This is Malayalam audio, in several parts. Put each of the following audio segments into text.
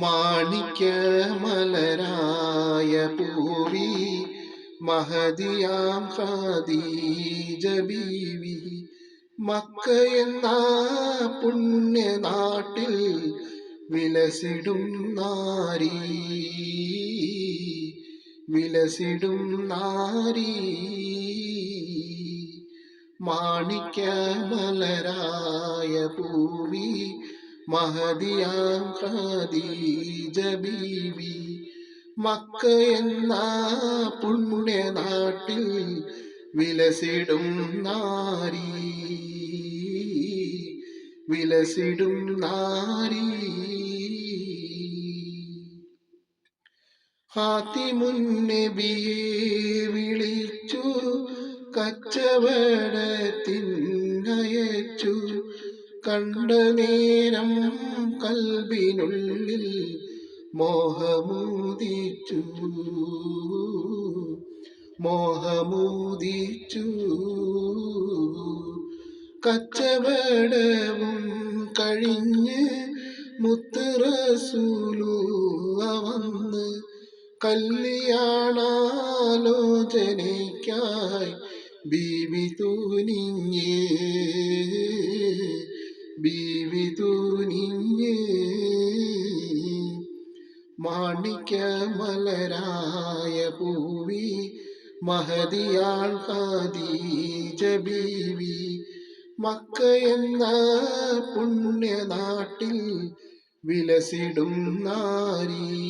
മാണിക്യമലരായ പൂവി മഹതിയാം ഖദീജ ബീവി മക്ക എന്ന പുണ്യനാട്ടിൽ വിലസിടും നാരി വിലസിടും നാരി. മാണിക്യമലരായ പൂവി മഹദിയാം ഖദീജ ബീവി മക്ക എന്ന പുണ്യനാട്ടിൽ വിലസിടും നാരി. വിലസിടും നാരി. ഹാത്തിമുന്നബിയെ വിളിച്ചു കച്ചവടത്തിനയച്ചു കണ്ട നേരം കൽബിനുള്ളിൽ മോഹമൂതിച്ചു മോഹമൂതിച്ചു കച്ചവടവും കഴിഞ്ഞ് മുത്തുറസൂലു അവന്ന് കല്യാണാലോചനയ്ക്കായി ബീവി തൂനിഞ്ഞ്. ബീവി തൂനിഞ്ഞ് മാണിക്യമലരായ പൂവി മഹതിയാൾ ഖദീജ ബീവി. മക്ക എന്ന പുണ്യനാട്ടിൽ വിലസിടും നാരി.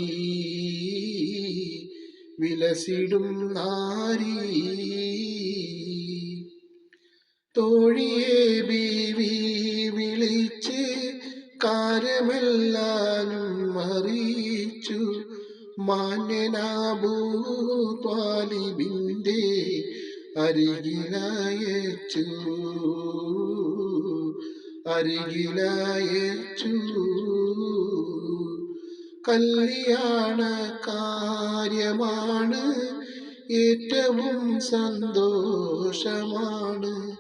വിലസിടും നാരി. തോഴിയേ ബീവി മാന്യനാബൂ ത്വാലിബിന്റെ അരികിലയച്ചു. അരികിലയച്ചു. കല്യാണ കാര്യമാണ് ഏറ്റവും സന്തോഷമാണ്.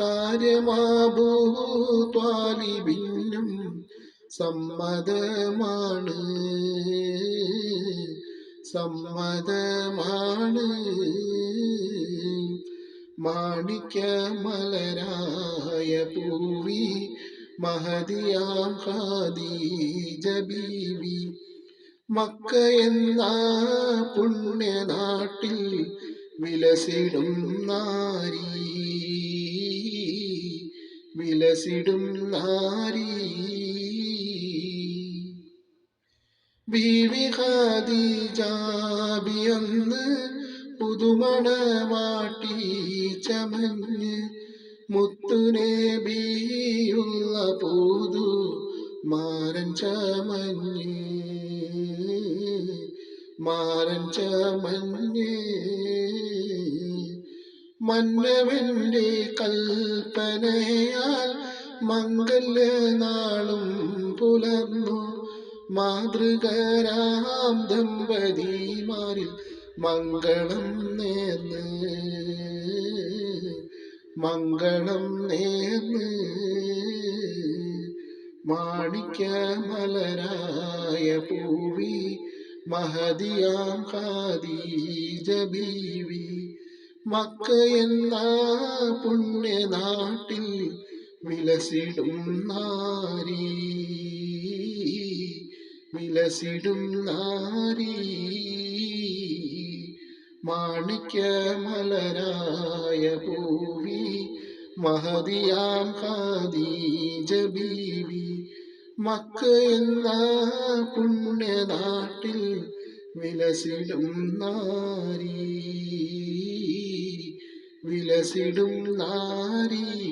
കാര്യമാബൂ ത്വാലിബിനും സമ്മതമാണ് മാണിക്യ മലരായ പൂവി മഹതിയാം ഹാദി ബീവി. മക്ക എന്ന പുണ്യനാട്ടിൽ വിലസിടും നാരി. വിലസിടും നാരി. ബീവി ഖദീജാബിയൊന്ന് പുതുമണവാട്ടി ചമഞ്ഞ് മുത്തുനെ ബിയുള്ള പൂതു മാരൻ ചമഞ്ഞ്. മാരൻ ചമഞ്ഞ്. മന്നവന്റെ കൽപ്പനയാൽ മംഗല്യനാളും പുലർന്നു. മാതൃകരാം ദമ്പതിമാരിൽ മംഗളം നേർന്ന്. മംഗളം നേർന്ന്. മാണിക്യമലരായ പൂവി മഹതിയാം ഖദീജ ബീവി. മക്ക എന്ന പുണ്യനാട്ടിൽ വിലസിടും നാരി. വിലസിടും നാരി മാണിക്യ മലരായ പൂവി മഹതിയാം ഖദീജ ബീവി. മക്ക എന്ന പുണ്യനാട്ടിൽ വിലസിടും നാരി വിലസിടും നാരീ.